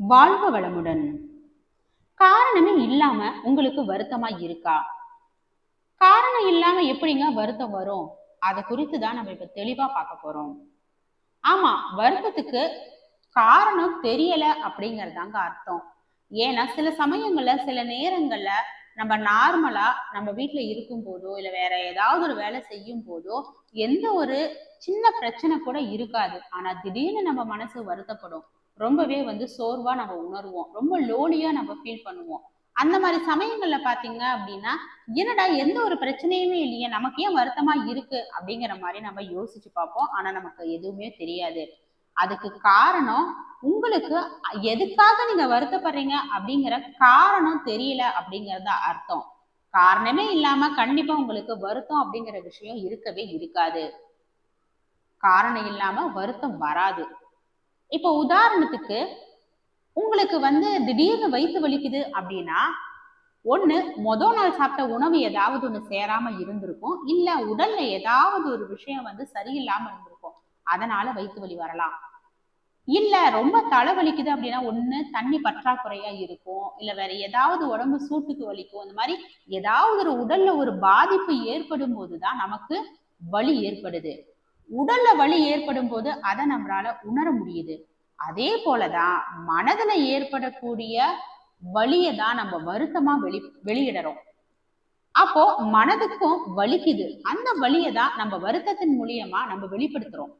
வாழ்க வளமுடன். காரணமே இல்லாம உங்களுக்கு வருத்தமா இருக்கா? காரணம் இல்லாம எப்படிங்க வருத்தம் வரும்? அதை குறித்து தான் நம்ம இப்ப தெளிவா பார்க்க போறோம். ஆமா வருத்தத்துக்கு காரணம் தெரியல அப்படிங்கறதாங்க அர்த்தம். ஏன்னா சில சமயங்கள்ல சில நேரங்கள்ல நம்ம நார்மலா நம்ம வீட்டுல இருக்கும் போதோ இல்ல வேற ஏதாவது ஒரு வேலை செய்யும் போதோ எந்த ஒரு சின்ன பிரச்சனை கூட இருக்காது. ஆனா திடீர்னு நம்ம மனசு வருத்தப்படும். ரொம்பவே வந்து சோர்வா நம்ம உணர்வோம். ரொம்ப லோலியா நம்ம ஃபீல் பண்ணுவோம். அந்த மாதிரி சமயங்கள்ல பாத்தீங்க அப்படின்னா என்னடா எந்த ஒரு பிரச்சனையுமே இல்லையே நமக்கு ஏன் வருத்தமா இருக்கு அப்படிங்கிற மாதிரி நம்ம யோசிச்சு பார்ப்போம். ஆனா நமக்கு எதுவுமே தெரியாது. அதுக்கு காரணம் உங்களுக்கு எதுக்காக நீங்க வருத்தப்படுறீங்க அப்படிங்கிற காரணம் தெரியல அப்படிங்கறது அர்த்தம். காரணமே இல்லாம கண்டிப்பா உங்களுக்கு வருத்தம் அப்படிங்கிற விஷயம் இருக்கவே இருக்காது. காரணம் இல்லாம வருத்தம் வராது. இப்போ உதாரணத்துக்கு உங்களுக்கு வந்து திடீர்னு வயிற்று வலிக்குது அப்படின்னா ஒண்ணு மொதல் நாள் சாப்பிட்ட உணவு ஏதாவது ஒண்ணு சேராம இருந்திருக்கும். இல்ல உடல்ல ஏதாவது ஒரு விஷயம் வந்து சரியில்லாம இருந்திருக்கும். அதனால வயிற்று வலி வரலாம். இல்ல ரொம்ப தலை வலிக்குது அப்படின்னா ஒண்ணு தண்ணி பற்றாக்குறையா இருக்கும். இல்ல வேற ஏதாவது உடம்பு சூட்டுக்கு வலிக்கும். இந்த மாதிரி ஏதாவது ஒரு உடல்ல ஒரு பாதிப்பு ஏற்படும் போதுதான் நமக்கு வலி ஏற்படுது. உடல்ல வலி ஏற்படும் போது அதை நம்மளால உணர முடியுது. அதே போலதான் மனதுல ஏற்படக்கூடிய வலியை தான் நம்ம வருத்தமா வெளி வெளியிடறோம். அப்போ மனதுக்கும் வலிக்குது. அந்த வலியை தான் நம்ம வருத்தத்தின் மூலியமா நம்ம வெளிப்படுத்துறோம்.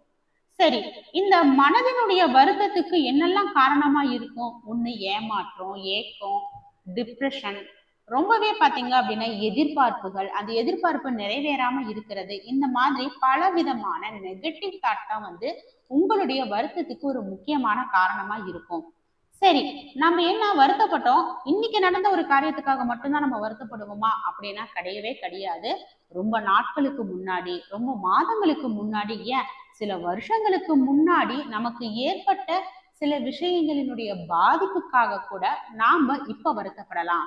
சரி இந்த மனதினுடைய வருத்தத்துக்கு என்னெல்லாம் காரணமா இருக்கும்? ஒண்ணு ஏமாற்றம் ஏக்கம் டிப்ரெஷன் ரொம்பவே பாத்தீங்க அப்படின்னா எதிர்பார்ப்புகள் அந்த எதிர்பார்ப்பு நிறைவேறாம இருக்கிறது. இந்த மாதிரி பல விதமான நெகட்டிவ் தாட் தான் வந்து உங்களுடைய வருத்தத்துக்கு ஒரு முக்கியமான காரணமா இருக்கும். சரி நம்ம என்ன வருத்தப்பட்டோம்? இன்னைக்கு நடந்த ஒரு காரியத்துக்காக மட்டும்தான் நம்ம வருத்தப்படுவோமா? அப்படின்னா கிடையவே கிடையாது. ரொம்ப நாட்களுக்கு முன்னாடி ரொம்ப மாதங்களுக்கு முன்னாடி ஏன்? சில வருஷங்களுக்கு முன்னாடி நமக்கு ஏற்பட்ட சில விஷயங்களினுடைய பாதிப்புக்காக கூட நாம இப்ப வருத்தப்படலாம்.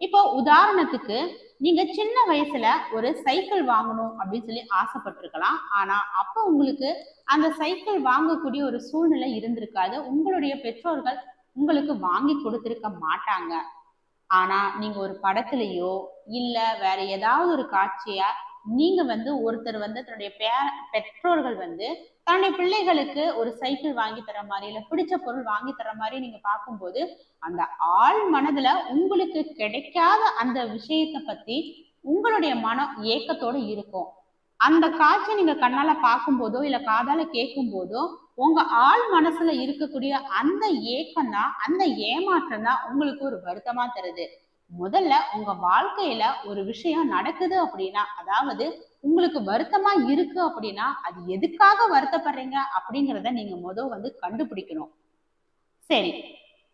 இப்போ உதாரணத்துக்கு நீங்க சின்ன வயசுல ஒரு சைக்கிள் வாங்கணும் அப்படின்னு சொல்லி ஆசைப்பட்டிருக்கலாம். ஆனா அப்ப உங்களுக்கு அந்த சைக்கிள் வாங்கக்கூடிய ஒரு சூழ்நிலை இருந்திருக்காது. உங்களுடைய பெற்றோர்கள் உங்களுக்கு வாங்கி கொடுத்திருக்க மாட்டாங்க. ஆனா நீங்க ஒரு படத்துலயோ இல்ல வேற ஏதாவது ஒரு காட்சியா நீங்க வந்து ஒருத்தர் வந்து தன்னுடைய பே பெற்றோர்கள் வந்து தன்னுடைய பிள்ளைகளுக்கு ஒரு சைக்கிள் வாங்கி தர மாதிரி இல்ல பிடிச்ச பொருள் வாங்கி தர மாதிரி நீங்க பார்க்கும்போது அந்த ஆள் மனதுல உங்களுக்கு கிடைக்காத அந்த விஷயத்தை பத்தி உங்களுடைய மனம் ஏக்கத்தோட இருக்கும். அந்த காட்சி நீங்க கண்ணால பார்க்கும் போதோ இல்ல காதால கேட்கும் போதோ உங்க ஆள் மனசுல இருக்கக்கூடிய அந்த ஏக்கம் தான் அந்த ஏமாற்றம் தான் உங்களுக்கு ஒரு வருத்தமா தருது. முதல்ல உங்க வாழ்க்கையில ஒரு விஷயம் நடக்குது அப்படின்னா அதாவது உங்களுக்கு வருத்தமா இருக்கு அப்படின்னா அது எதுக்காக வருத்தப்படுறீங்க அப்படிங்கிறத நீங்க முதல் வந்து கண்டுபிடிக்கணும். சரி.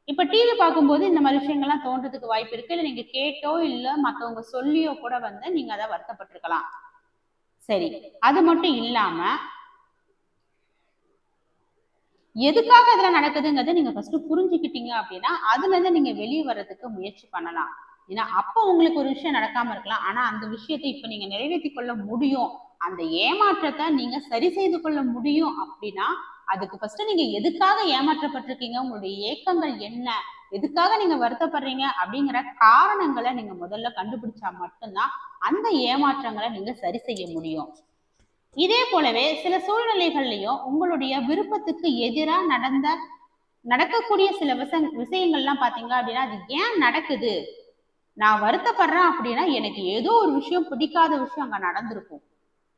இப்ப டிவி பார்க்கும்போது இந்த மாதிரி விஷயங்கள்லாம் தோன்றதுக்கு வாய்ப்பு இருக்கு. இல்ல நீங்க கேட்டோ இல்ல மத்தவங்க சொல்லியோ கூட வந்து நீங்க அதை வருத்தப்பட்டிருக்கலாம். சரி. அது மட்டும் இல்லாம எதுக்காக இதுல நடக்குதுங்கிறத நீங்க ஃபர்ஸ்ட் புரிஞ்சுக்கிட்டீங்க அப்படின்னா அதுல இருந்து நீங்க வெளியே வர்றதுக்கு முயற்சி பண்ணலாம். ஏன்னா அப்ப உங்களுக்கு ஒரு விஷயம் நடக்காம இருக்கலாம். ஆனா அந்த விஷயத்தை இப்ப நீங்க நிறைவேற்றி கொள்ள முடியும். அந்த ஏமாற்றத்தை நீங்க சரி செய்து கொள்ள முடியும் அப்படின்னா அதுக்கு ஃபர்ஸ்ட் நீங்க எதுக்காக ஏமாற்றப்பட்டிருக்கீங்க? உங்களுடைய ஏக்கங்கள் என்ன? எதுக்காக நீங்க வருத்தப்படுறீங்க? அப்படிங்கிற காரணங்களை நீங்க முதல்ல கண்டுபிடிச்சா மட்டும்தான் அந்த ஏமாற்றங்களை நீங்க சரி செய்ய முடியும். இதே போலவே சில சூழ்நிலைகள்லயும் உங்களுடைய விருப்பத்துக்கு எதிரா நடந்த நடக்கக்கூடிய சில விஷ விஷயங்கள்லாம் பாத்தீங்க அப்படின்னா அது ஏன் நடக்குது? நான் வருத்தப்படுறேன் அப்படின்னா எனக்கு ஏதோ ஒரு விஷயம் பிடிக்காத விஷயம் அங்க நடந்திருக்கும்.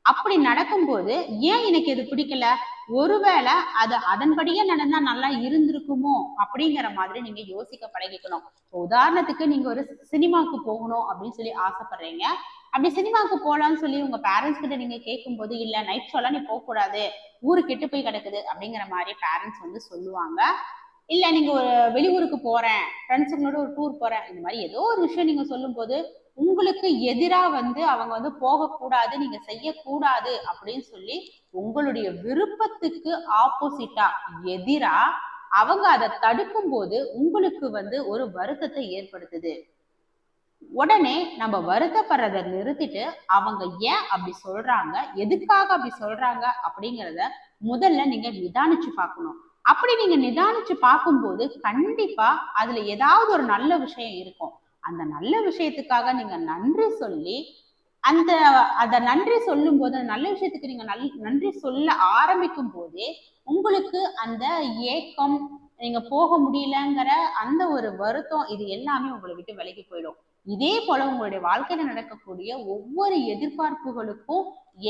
அப்படி நடக்கும்போது ஏன் எனக்கு இது பிடிக்கல? ஒருவேளை அது அதன்படியே நடந்தா நல்லா இருந்திருக்குமோ? அப்படிங்கிற மாதிரி நீங்க யோசிக்க பழகிக்கணும். உதாரணத்துக்கு நீங்க ஒரு சினிமாவுக்கு போகணும் அப்படின்னு சொல்லி ஆசைப்படுறீங்க. அப்படி சினிமாவுக்கு போகலான்னு சொல்லி உங்க பேரண்ட்ஸ் கிட்ட நீங்க கேட்கும்போது இல்ல நைட் ஷோலாம் நீ போக கூடாது. ஊரு கெட்டு போய் கிடக்குது. அப்படிங்கிற மாதிரி பேரண்ட்ஸ் வந்து சொல்லுவாங்க. இல்ல நீங்க ஒரு வெளியூருக்கு போறேன். ஃப்ரெண்ட்ஸுங்களோட ஒரு டூர் போறேன். இந்த மாதிரி ஏதோ ஒரு விஷயம் நீங்க சொல்லும் போது உங்களுக்கு எதிரா வந்து அவங்க வந்து போகக்கூடாது நீங்க செய்யக்கூடாது அப்படின்னு சொல்லி உங்களுடைய விருப்பத்துக்கு ஆப்போசிட்டா எதிரா அவங்க அதை தடுக்கும் போது உங்களுக்கு வந்து ஒரு வருத்தத்தை ஏற்படுத்துது. உடனே நம்ம வருத்தப்படுறத நிறுத்திட்டு அவங்க ஏன் அப்படி சொல்றாங்க எதுக்காக அப்படி சொல்றாங்க அப்படிங்கிறத முதல்ல நீங்க நிதானிச்சு பார்க்கணும். அப்படி நீங்க நிதானிச்சு பார்க்கும்போது கண்டிப்பா அதுல ஏதாவது ஒரு நல்ல விஷயம் இருக்கும். அந்த நல்ல விஷயத்துக்காக நீங்க நன்றி சொல்லி அந்த அத நன்றி சொல்லும் போது அந்த நல்ல விஷயத்துக்கு நீங்க நல் நன்றி சொல்ல ஆரம்பிக்கும் போதே உங்களுக்கு அந்த ஏக்கம் நீங்க போக முடியலங்கிற அந்த ஒரு வருத்தம் இது எல்லாமே உங்களை விட்டு விலகி போயிடும். இதே போல உங்களுடைய வாழ்க்கையில நடக்கக்கூடிய ஒவ்வொரு எதிர்பார்ப்புகளுக்கும்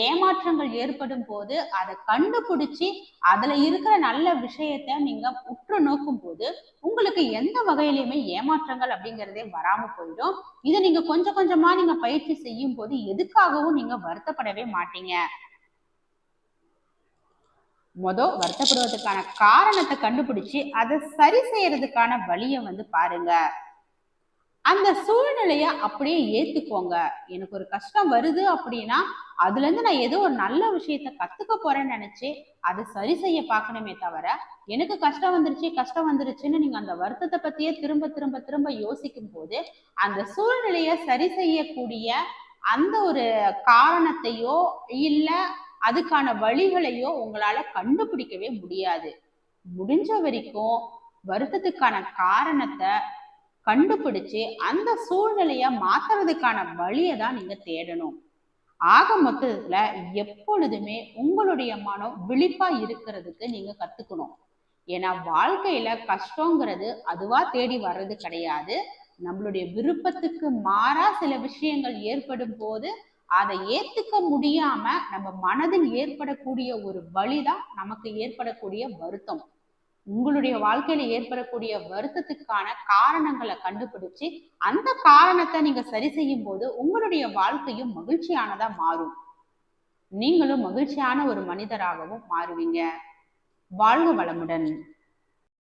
ஏமாற்றங்கள் ஏற்படும் போது அதை கண்டுபிடிச்சு அதுல இருக்கிற நல்ல விஷயத்த நீங்க உற்று நோக்கும் போது உங்களுக்கு எந்த வகையிலுமே ஏமாற்றங்கள் அப்படிங்கிறதே வராம போயிடும். இதை நீங்க கொஞ்சம் கொஞ்சமா நீங்க பயிற்சி செய்யும் போது எதுக்காகவும் நீங்க வருத்தப்படவே மாட்டீங்க. மொதல் வருத்தப்படுவதற்கான காரணத்தை கண்டுபிடிச்சு அதை சரி செய்யறதுக்கான வழியை வந்து பாருங்க. அந்த சூழ்நிலைய அப்படியே ஏத்துக்கோங்க. எனக்கு ஒரு கஷ்டம் வருது அப்படின்னா அதுல இருந்து நான் ஏதோ ஒரு நல்ல விஷயத்த கத்துக்க போறேன்னு நினைச்சு அதை சரி செய்ய பார்க்கணுமே தவிர எனக்கு கஷ்டம் வந்துருச்சு கஷ்டம் வந்துருச்சுன்னு நீங்க அந்த வருத்தத்தை பத்தியே திரும்ப திரும்ப திரும்ப யோசிக்கும் போது அந்த சூழ்நிலைய சரி செய்யக்கூடிய அந்த ஒரு காரணத்தையோ இல்ல அதுக்கான வழிகளையோ உங்களால கண்டுபிடிக்கவே முடியாது. முடிஞ்ச வரைக்கும் வருத்தத்துக்கான காரணத்தை கண்டுபிடிச்சு அந்த சூழ்நிலைய மாத்துறதுக்கான வழியை தான் நீங்க தேடணும். ஆக மொத்தத்துல எப்பொழுதுமே உங்களுடைய மனம் விழிப்பா இருக்கிறதுக்கு நீங்க கத்துக்கணும். ஏன்னா வாழ்க்கையில கஷ்டங்கிறது அதுவா தேடி வர்றது கிடையாது. நம்மளுடைய விருப்பத்துக்கு மாறா சில விஷயங்கள் ஏற்படும் போது அதை ஏத்துக்க முடியாம நம்ம மனதில் ஏற்படக்கூடிய ஒரு வழிதான் நமக்கு ஏற்படக்கூடிய வருத்தம். உங்களுடைய வாழ்க்கையில ஏற்படக்கூடிய வருத்தத்துக்கான காரணங்களை கண்டுபிடிச்சு அந்த காரணத்தை நீங்க சரி செய்யும் போது உங்களுடைய வாழ்க்கையும் மகிழ்ச்சியானதா மாறும். நீங்களும் மகிழ்ச்சியான ஒரு மனிதராகவும் மாறுவீங்க. வாழ்க வளமுடன்.